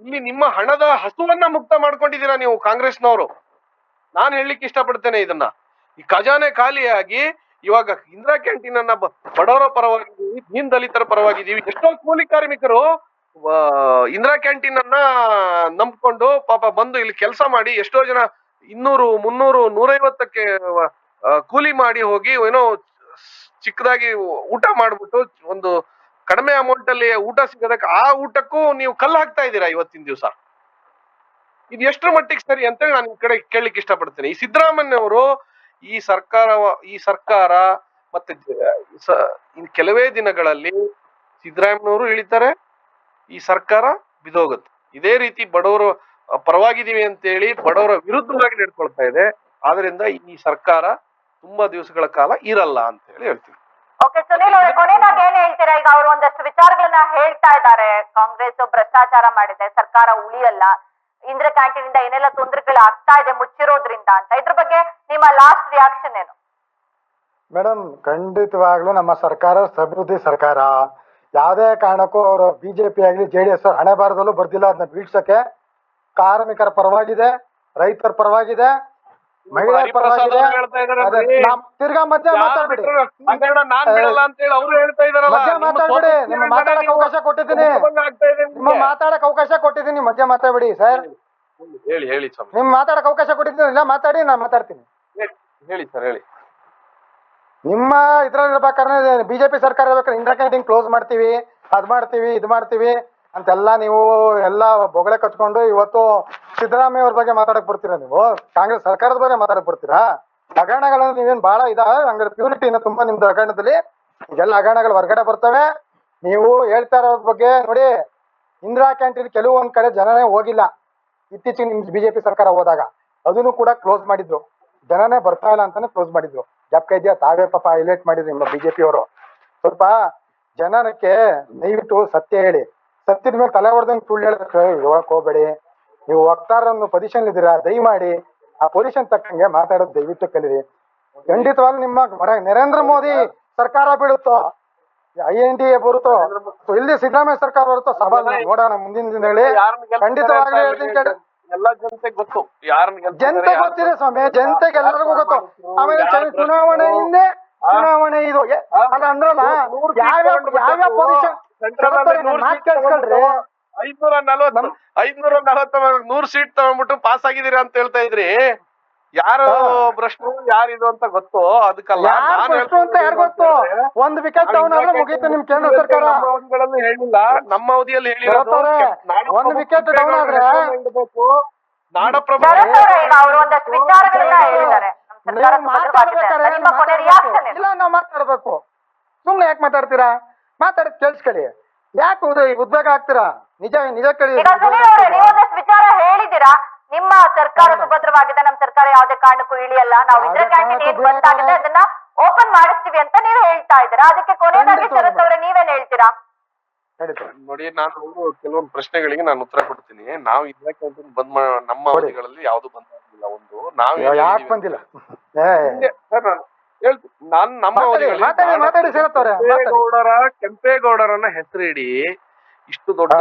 ಇಲ್ಲಿ ನಿಮ್ಮ ಹಣದ ಹಸುವನ್ನ ಮುಕ್ತ ಮಾಡ್ಕೊಂಡಿದ್ದೀರಾ ನೀವು ಕಾಂಗ್ರೆಸ್ನವರು? ನಾನು ಹೇಳಲಿಕ್ಕೆ ಇಷ್ಟಪಡ್ತೇನೆ ಇದನ್ನ. ಈ ಖಜಾನೆ ಖಾಲಿಯಾಗಿ ಇವಾಗ ಇಂದಿರಾ ಕ್ಯಾಂಟೀನ್ ಅನ್ನ ಬಡವರ ಪರವಾಗಿದ್ದೀವಿ, ದೀನ್ ದಲಿತರ ಪರವಾಗಿದ್ದೀವಿ. ಎಷ್ಟೋ ಕೂಲಿ ಕಾರ್ಮಿಕರು ಇಂದಿರಾ ಕ್ಯಾಂಟೀನ್ ಅನ್ನ ನಂಬ್ಕೊಂಡು ಪಾಪ ಬಂದು ಇಲ್ಲಿ ಕೆಲಸ ಮಾಡಿ ಎಷ್ಟೋ ಜನ ಇನ್ನೂರು, ಮುನ್ನೂರು, ನೂರೈವತ್ತಕ್ಕೆ ಕೂಲಿ ಮಾಡಿ ಹೋಗಿ ಏನೋ ಚಿಕ್ಕದಾಗಿ ಊಟ ಮಾಡ್ಬಿಟ್ಟು ಒಂದು ಕಡಿಮೆ ಅಮೌಂಟ್ ಅಲ್ಲಿ ಊಟ ಸಿಗೋದಕ್ಕೆ ಆ ಊಟಕ್ಕೂ ನೀವು ಕಲ್ಲು ಹಾಕ್ತಾ ಇದ್ದೀರಾ ಇವತ್ತಿನ ದಿವಸ? ಇದು ಎಷ್ಟರ ಮಟ್ಟಿಗೆ ಸರಿ ಅಂತೇಳಿ ನಾನು ಈ ಕಡೆ ಕೇಳಲಿಕ್ಕೆ ಇಷ್ಟಪಡ್ತೇನೆ. ಈ ಸಿದ್ದರಾಮಯ್ಯನವರು ಈ ಸರ್ಕಾರ ಈ ಸರ್ಕಾರ ಮತ್ತೆ ಇನ್ ಕೆಲವೇ ದಿನಗಳಲ್ಲಿ ಸಿದ್ದರಾಮಯ್ಯನವರು ಇಳಿತಾರೆ, ಈ ಸರ್ಕಾರ ಬಿದೋಗುತ್ತೆ. ಇದೇ ರೀತಿ ಬಡವರು ಪರವಾಗಿದ್ದೀವಿ ಅಂತೇಳಿ ಬಡವರ ವಿರುದ್ಧವಾಗಿ ನಡ್ಕೊಳ್ತಾ ಇದೆ. ಆದ್ರಿಂದ ಈ ಸರ್ಕಾರ ತುಂಬಾ ದಿವಸಗಳ ಕಾಲ ಇರಲ್ಲ ಅಂತ ಹೇಳಿ ಹೇಳ್ತೀವಿ ಓಕೆ ಸುನೀಲ್ ಅವರು ಕೊನೆಯದಾಗಿ ಏನ್ ಹೇಳ್ತೀರಾ? ಈಗ ಅವರು ಒಂದಷ್ಟು ವಿಚಾರಗಳನ್ನ ಹೇಳ್ತಾ ಇದ್ದಾರೆ. ಕಾಂಗ್ರೆಸ್ ಭ್ರಷ್ಟಾಚಾರ ಮಾಡಿದೆ, ಸರ್ಕಾರ ಉಳಿಯಲ್ಲ. ಇಂದಿರಾ ಕ್ಯಾಂಟೀನ್ ಇಂದ ಏನೆಲ್ಲ ತೊಂದರೆಗಳು ಆಗ್ತಾ ಇದೆ, ಮುಚ್ಚಿರೋದ್ರಿಂದ ಅಂತ. ಇದ್ರ ಬಗ್ಗೆ ನಿಮ್ಮ ಲಾಸ್ಟ್ ರಿಯಾಕ್ಷನ್ ಏನು? ಮೇಡಮ್ ಖಂಡಿತವಾಗ್ಲೂ ನಮ್ಮ ಸರ್ಕಾರ ಸಮೃದ್ಧಿ ಸರ್ಕಾರ. ಯಾವುದೇ ಕಾರಣಕ್ಕೂ ಅವರು ಬಿಜೆಪಿ ಆಗಲಿ ಜೆ ಡಿ ಎಸ್ ಹಣೆ ಬಾರದಲ್ಲೂ ಬರ್ದಿಲ್ಲ. ಅದನ್ನ ಬೀಳ್ಸಕ್ಕೆ ಕಾರ್ಮಿಕರ ಪರವಾಗಿದೆ, ರೈತರ ಪರವಾಗಿದೆ. ಹರಿಪ್ರಸಾದ್ ಪರವಾಗಿದೆ ಅದೇ ನಾವ್ ತಿರ್ಗಾ ಮಧ್ಯ ಮಾತಾಡ್ಬಿಡಿ. ನಾನ್ ಬಿಡಲ್ಲ ಅಂತ ಹೇಳಿ ಅವ್ರು ಹೇಳ್ತಾ ಇದಾರಲ್ಲ. ಮಧ್ಯ ಮಾತಾಡ್ಬಿಡಿ. ನಿಮ್ಮ ಮಾತಾಡಕ್ ಅವಕಾಶ ಕೊಟ್ಟಿದ್ದೀನಿ. ನಿಮ್ಮ. ಮಾತಾಡಕ್ ಅವಕಾಶ ಕೊಟ್ಟಿದ್ದೀನಿ. ಮಧ್ಯ ಮಾತಾಡ್ಬಿಡಿ ಸರ್ ಹೇಳಿ ಹೇಳಿ ಸ್ವಾಮಿ. ನಿಮ್ ಮಾತಾಡಕ್ ಅವಕಾಶ ಕೊಟ್ಟಿದ್ದೀನಿ. ಇಲ್ಲ ಮಾತಾಡಿ ನಾನು ಮಾತಾಡ್ತೀನಿ. ಹೇಳಿ- ಹೇಳಿ ಸರ್ ಹೇಳಿ. ನಿಮ್ಮ ಇದ್ರಲ್ಲಿ ಇರ್ಬೇಕಾದ್ರೆ ಬಿಜೆಪಿ ಸರ್ಕಾರ ಇರ್ಬೇಕಾದ್ರೆ ಇಂದಿರಾ ಕ್ಯಾಂಟೀನ್ ಕ್ಲೋಸ್ ಮಾಡ್ತೀವಿ ಅದ್ ಮಾಡ್ತೀವಿ ಇದ್ ಮಾಡ್ತೀವಿ ಅಂತೆಲ್ಲ ನೀವು ಎಲ್ಲ ಬೊಗಳೆ ಕಟ್ಕೊಂಡು ಇವತ್ತು ಸಿದ್ದರಾಮಯ್ಯ ಅವ್ರ ಬಗ್ಗೆ ಮಾತಾಡಕ್ ಬರ್ತೀರಾ ನೀವು? ಕಾಂಗ್ರೆಸ್ ಸರ್ಕಾರದ ಬಗ್ಗೆ ಮಾತಾಡಕ್ ಬರ್ತೀರಾ? ಹಗರಣಗಳು ನೀವೇನ್ ಬಹಳ ಇದ ಹಂಗಾರೆ ಪ್ಯೂರಿಟಿನ ತುಂಬಾ ನಿಮ್ದು ಹಗರಣದಲ್ಲಿ. ಎಲ್ಲ ಹಗರಣಗಳು ಹೊರಗಡೆ ಬರ್ತವೆ. ನೀವು ಹೇಳ್ತಾ ಇರೋದ್ರ ಬಗ್ಗೆ ನೋಡಿ, ಇಂದಿರಾ ಕ್ಯಾಂಟೀನ್ ಕೆಲವೊಂದ್ ಕಡೆ ಜನನೇ ಹೋಗಿಲ್ಲ. ಇತ್ತೀಚೆಗೆ ನಿಮ್ ಬಿಜೆಪಿ ಸರ್ಕಾರ ಹೋದಾಗ. ಅದನ್ನು ಕೂಡ ಕ್ಲೋಸ್ ಮಾಡಿದ್ರು. ಜನನೇ ಬರ್ತಾ ಇಲ್ಲ ಅಂತಾನೆ ಕ್ಲೋಸ್ ಮಾಡಿದ್ರು. ಜಪ್ಕ ಇದೆಯಾ? ತಾವೇ ಪಾಪ ಹೈಲೈಟ್ ಮಾಡಿದ್ರು ನಿಮ್ಮ ಬಿಜೆಪಿ ಅವರು. ಸ್ವಲ್ಪ ಜನನಕ್ಕೆ ದಯವಿಟ್ಟು ಸತ್ಯ ಹೇಳಿ. ಸತ್ಯದ ಮೇಲೆ ತಲೆ ಹೊಡೆದಂಗೆ ಸುಳ್ಳು ಹೇಳಕ್ ಹೋಗ್ಬೇಡಿ. ನೀವು ವಕ್ತಾರನ್ನು ಪೊಸಿಷನ್ ಇದ್ದೀರಾ ದಯಮಾಡಿ ಆ ಪೊಸಿಷನ್ ತಕ್ಕಂಗೆ ಮಾತಾಡೋದು ದಯವಿಟ್ಟು ಕಲೀರಿ. ಖಂಡಿತವಾಗ್ಲೂ ನಿಮ್ಮ ನರೇಂದ್ರ ಮೋದಿ ಸರ್ಕಾರ ಬೀಳುತ್ತೋ? ಐ ಎನ್ ಡಿ ಎ ಬರುತ್ತೋ? ಇಲ್ಲಿ ಸಿದ್ದರಾಮಯ್ಯ ಸರ್ಕಾರ ಬರುತ್ತೋ? ಸವಾಲ್ ನೋಡೋಣ ಮುಂದಿನ ದಿನಗಳಲ್ಲಿ. ಹೇಳಿ ಖಂಡಿತವಾಗ್ಲೂ ಹೇಳ್ತೀನಿ ಕೇಳಿ. ಎಲ್ಲ ಜನತೆಗೆ ಗೊತ್ತು. ಯಾರನ್ನ ಜನತೆ ಗೊತ್ತಿದೆ ಸ್ವಾಮಿ ಜನತೆಗೆ ಎಲ್ಲರಿಗೂ ಗೊತ್ತು. ಆಮೇಲೆ ಚುನಾವಣೆ ಹಿಂದೆ ಚುನಾವಣೆ ಇದು. ಅಂದ್ರಲ್ಲ ಯಾವ್ಯಾವ ಯಾವ್ಯಾವ ಪೊಸಿಷನ್ ಮಾತು ಕೇಳಿಸ್ಕೊಳ್ರಿ. ಐದ್ನೂರ ನಲ್ವತ್ ಐದ್ನೂರ ನಲ್ವತ್ತ ನೂರ್ ಸೀಟ್ ತಗೊಂಡ್ಬಿಟ್ಟು ಪಾಸ್ ಆಗಿದ್ದೀರಾ ಅಂತ ಹೇಳ್ತಾ ಇದ್ರಿ. ಯಾರು ಪ್ರಶ್ನೆ ಭ್ರಷ್ಟರು ಯಾರಿದು ಅಂತ ಗೊತ್ತು ಅದಕ್ಕಲ್ಲ. ಅಂತ ಯಾರು ಗೊತ್ತು? ಒಂದ್ ವಿಕೆಟ್ ಡೌನ್ ಆದ್ರೆ ಮುಗೀತು ನಿಮ್ ಕೇಂದ್ರ ಸರ್ಕಾರ. ಹೇಳಿಲ್ಲ. ನಮ್ಮ ಅವಧಿಯಲ್ಲಿ ಹೇಳಿರೋದು ಒಂದ್ ವಿಕೆಟ್ down ಆದ್ರೆ-. ನಾಡಪ್ರಭು ಅವರೇ, ಒಂದಷ್ಟು ವಿಚಾರಗಳನ್ನ ಹೇಳಿದ್ದಾರೆ. ಮಾತಾಡ್ಬೇಕಾದ್ರೆ ಇಲ್ಲ ನಾವು ಮಾತಾಡ್ಬೇಕು. ಸುಮ್ನೆ ಯಾಕೆ ಮಾತಾಡ್ತೀರಾ? ಮಾತಾಡಿ ಕೇಳಿಸ್ಕೊಳ್ಳಿ. ಯಾಕೆ ಉದ- ಉದ್ವೇಗ ಆಗ್ತೀರಾ? ನಿಜ ನಿಜ ಕೇಳಿ ಈಗ ಸುನೀಲ್ ಅವರೇ ನೀವು ಒಂದಷ್ಟು ವಿಚಾರ ಹೇಳಿದಿರಾ ನಿಮ್ಮ ಸರ್ಕಾರ ಸುಭದ್ರವಾಗಿದೆ ನಮ್ಮ ಸರ್ಕಾರ ಯಾವುದೇ ಕಾರಣಕ್ಕೂ ಇಳಿಯಲ್ಲ. ನಾವು ಇದ್ರ ಕ್ಯಾಂಡಿಡೇಟ್ ಏನ್ ಬಂದಾಗಿದೆ ಅದನ್ನ ಓಪನ್ ಮಾಡಿಸ್ತೀವಿ ಅಂತ ನೀವು ಹೇಳ್ತಾ ಇದ್ದೀರಾ? ಅದಕ್ಕೆ ಕೊನೆಯದಾಗಿ ಶರತ್ ಅವರೇ ನೀವೇನ್ ಹೇಳ್ತೀರಾ? ನೋಡಿ ನಾನು ಕೆಲವೊಂದು ಪ್ರಶ್ನೆಗಳಿಗೆ ನಾನು ಉತ್ತರ ಕೊಡ್ತೀನಿ. ನಾವು ಇದಕ್ಕೆ ಕ್ಯಾಂಟೀನ್ ಬಂದ್ ಮಾ ನಮ್ಮ. ಅವಧಿಗಳಲ್ಲಿ ಯಾವ್ದು ಬಂದಿಲ್ಲ ಒಂದು ನಾವು ಯಾಕೆ ಬಂದಿಲ್ಲ? ಏ ಸರ್, ನಾನು ಹೇಳ್ತೀನಿ. ನಾನ್ ನಮ್ಮ ಮಾತಾಡಿ, ಮಾತಾಡಿ, ಮಾತಾಡಿ ಶರತ್ ಅವ್ರೆ, ಕೆಂಪೇಗೌಡರ ಕೆಂಪೇಗೌಡರನ್ನ ಹೆಸರಿಡಿ. ಇಷ್ಟು ದೊಡ್ಡ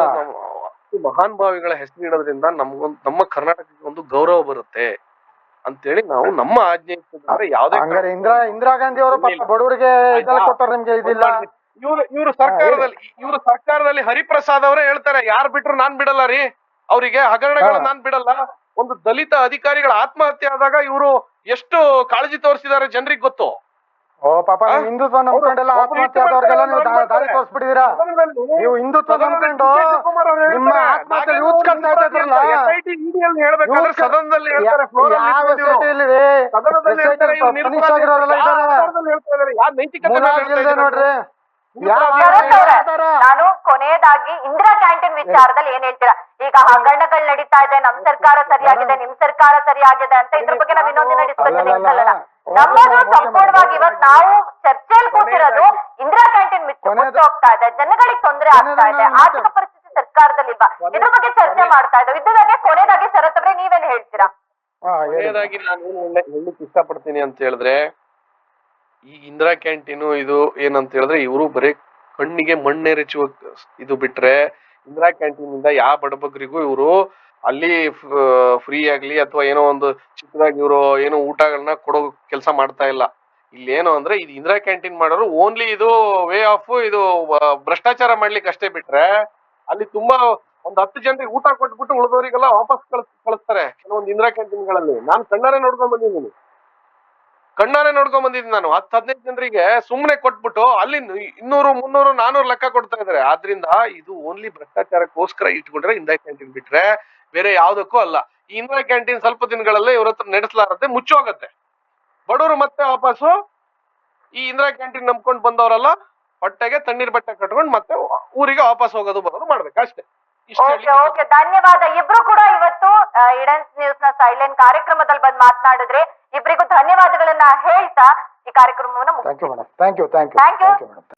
ಮಹಾನ್ ಭಾವಿಗಳ ಹೆಸರು ಇಡೋದ್ರಿಂದ ನಮ್ಗೊಂದು ನಮ್ಮ ಕರ್ನಾಟಕಕ್ಕೆ ಒಂದು ಗೌರವ ಬರುತ್ತೆ ಅಂತೇಳಿ ನಾವು ನಮ್ಮ ಆಜ್ಞೆ ಯಾವ್ದೇ ಹಂಗಾರೆ ಇಂದಿರಾ ಇಂದಿರಾ ಗಾಂಧಿ ಅವರು. ಬಡವರಿಗೆ? ಕೊಟ್ಟಾರ ನಿಮ್ಗೆ ಇದಿಲ್ಲ ಇವ್ರು ಇವ್ರು ಸರ್ಕಾರದಲ್ಲಿ ಇವ್ರು ಸರ್ಕಾರದಲ್ಲಿ ಹರಿಪ್ರಸಾದ್ ಅವರೇ ಹೇಳ್ತಾರೆ ಯಾರ್ ಬಿಟ್ರು ನಾನ್ ಬಿಡಲ್ಲ ರೀ. ಅವರಿಗೆ ಹಗರಣಗಳು. ನಾನ್ ಬಿಡಲ್ಲ. ಒಂದು ದಲಿತ ಅಧಿಕಾರಿಗಳ ಆತ್ಮಹತ್ಯೆ ಆದಾಗ ಇವರು ಎಷ್ಟು ಕಾಳಜಿ ತೋರಿಸಿದ್ದಾರೆ ಜನರಿಗೆ ಗೊತ್ತು? ಓ ಪಾಪ? ಹಿಂದುತ್ವ ನಂಬ್ಕೊಂಡೆಲ್ಲ ಆತ್ಮಹತ್ಯೆ ಆದವ್ರಿಗೆಲ್ಲ ನೀವು ದಾರಿ ತೋರಿಸ್ಬಿಟ್ಟಿದೀರಾ ನೀವು ಹಿಂದುತ್ವ ನಂಬ್ಕೊಂಡು ನಿಮ್ಮ ಆತ್ಮಹತ್ಯೆ ಹೇಳ್ಬೇಕಾದ್ರೆ ಸದನದಲ್ಲಿ ಹೇಳ್ತಾರೆ ನೈತಿಕತೆ? ನೋಡ್ರಿ. ನಾನು ಕೊನೆಯದಾಗಿ ಇಂದಿರಾ ಕ್ಯಾಂಟೀನ್ ವಿಚಾರದಲ್ಲಿ ಏನ್ ಹೇಳ್ತೀರಾ? ಈಗ ಹಗರಣಗಳು ನಡೀತಾ ಇದೆ ನಮ್ ಸರ್ಕಾರ ಸರಿಯಾಗಿದೆ ನಿಮ್ ಸರ್ಕಾರ ಸರಿಯಾಗಿದೆ ಅಂತ ಇದ್ರ ಬಗ್ಗೆ ನಾವ್ ಇನ್ನೊಂದಿನ ಡಿಸ್ಕಷನ್. ಇರ್ತಲ್ಲ ನಮ್ಮದು ಸಂಪೂರ್ಣವಾಗಿ. ಇವತ್ತು ನಾವು ಚರ್ಚೆಯಲ್ಲಿ ಕೂತಿರೋದು ಇಂದಿರಾ ಕ್ಯಾಂಟೀನ್ ಮಿಚ್ಚು ಹೋಗ್ತಾ ಇದೆ ಜನಗಳಿಗೆ ತೊಂದರೆ ಆಗ್ತಾ ಇದೆ ಆರ್ಥಿಕ ಪರಿಸ್ಥಿತಿ ಸರ್ಕಾರದಲ್ಲಿ ಇಲ್ವಾ ಇದ್ರ ಬಗ್ಗೆ ಚರ್ಚೆ ಮಾಡ್ತಾ ಇದ್ದಾವೆ. ಇದ್ದದಾಗೆ ಕೊನೆಯದಾಗಿ ಶರತ್ ಅವರೇ ನೀವೇನ್ ಹೇಳ್ತೀರಾ. ಕೊನೆಯದಾಗಿ ನಾನು ಇಷ್ಟಪಡ್ತೀನಿ ಅಂತ ಹೇಳಿದ್ರೆ ಈ ಇಂದಿರಾ ಕ್ಯಾಂಟೀನ್ ಇದು ಏನಂತ ಹೇಳಿದ್ರೆ ಇವರು ಬರೀ ಕಣ್ಣಿಗೆ ಮಣ್ಣೆರಚುವ ಇದು ಬಿಟ್ರೆ ಇಂದಿರಾ ಕ್ಯಾಂಟೀನ್ ಇಂದ ಯಾವ ಬಡಬಗ್ರಿಗೂ ಇವರು ಅಲ್ಲಿ ಫ್ರೀ ಆಗ್ಲಿ ಅಥವಾ ಏನೋ ಒಂದು ಚಿಕ್ಕದಾಗಿ ಇವರು ಏನೋ ಊಟಗಳನ್ನ ಕೊಡೋ ಕೆಲಸ ಮಾಡ್ತಾ ಇಲ್ಲ. ಇಲ್ಲಿ ಏನು ಅಂದ್ರೆ ಇದು ಇಂದಿರಾ ಕ್ಯಾಂಟೀನ್ ಮಾಡೋರು ಓನ್ಲಿ ಇದು ವೇ ಆಫ್ ಇದು ಭ್ರಷ್ಟಾಚಾರ ಮಾಡ್ಲಿಕ್ಕೆ ಅಷ್ಟೇ ಬಿಟ್ರೆ ಅಲ್ಲಿ ತುಂಬಾ ಒಂದ್ ಹತ್ತು ಜನರಿಗೆ ಊಟ ಕೊಟ್ಬಿಟ್ಟು ಉಳಿದವರಿಗೆಲ್ಲ ವಾಪಸ್ ಕಳಿಸ್, ಕಳಿಸ್ತಾರೆ. ಕೆಲವೊಂದು ಇಂದಿರಾ ಕ್ಯಾಂಟೀನ್ಗಳಲ್ಲಿ. ನಾನು ಕಣ್ಣಾರೆ ನೋಡ್ಕೊಂಡ್ ಬಂದಿದ್ದೀನಿ. ಕಣ್ಣಾರೆ ನೋಡ್ಕೊಂಡ್ ಬಂದಿದ್ದೀನಿ ನಾನು. ಹತ್ತು ಹದಿನೈದು ಜನರಿಗೆ ಸುಮ್ಮನೆ ಕೊಟ್ಬಿಟ್ಟು ಅಲ್ಲಿ ಇನ್ನೂರು ಮುನ್ನೂರು ನಾನೂರು ಲೆಕ್ಕ ಕೊಡ್ತಾ ಇದಾರೆ. ಆದ್ರಿಂದ ಇದು ಓನ್ಲಿ ಭ್ರಷ್ಟಾಚಾರಕ್ಕೋಸ್ಕರ ಇಟ್ಕೊಂಡ್ರೆ ಇಂದಿರಾ ಕ್ಯಾಂಟೀನ್ ಬಿಟ್ರೆ ಬೇರೆ ಯಾವ್ದಕ್ಕೂ ಅಲ್ಲ. ಈ ಇಂದಿರಾ ಕ್ಯಾಂಟೀನ್ ಸ್ವಲ್ಪ ದಿನಗಳಲ್ಲೇ ಇವ್ರ ಹತ್ರ ನಡೆಸಲಾರದೆ ಮುಚ್ಚೋಗತ್ತೆ. ಬಡವರು ಮತ್ತೆ ವಾಪಸ್ಸು ಈ ಇಂದಿರಾ ಕ್ಯಾಂಟೀನ್ ನಂಬ್ಕೊಂಡ್ ಬಂದವರೆಲ್ಲ ಹೊಟ್ಟೆಗೆ ತಣ್ಣೀರ್ ಬಟ್ಟೆ ಕಟ್ಕೊಂಡು ಮತ್ತೆ ಊರಿಗೆ ವಾಪಸ್ ಹೋಗೋದು ಬರೋದು ಮಾಡ್ಬೇಕು ಅಷ್ಟೇ. ಓಕೆ ಓಕೆ ಧನ್ಯವಾದ. ಇಬ್ರು ಕೂಡ ಇವತ್ತು ಇಡನ್ಸ್ ನ್ಯೂಸ್ನ ಸೈಲೆಂಟ್ ಕಾರ್ಯಕ್ರಮದಲ್ಲಿ ಬಂದು ಮಾತನಾಡಿದ್ರೆ. ಇಬ್ಬರಿಗೂ ಧನ್ಯವಾದಗಳನ್ನ ಹೇಳ್ತಾ ಈ ಕಾರ್ಯಕ್ರಮವನ್ನು. Thank you madam thank you thank you thank you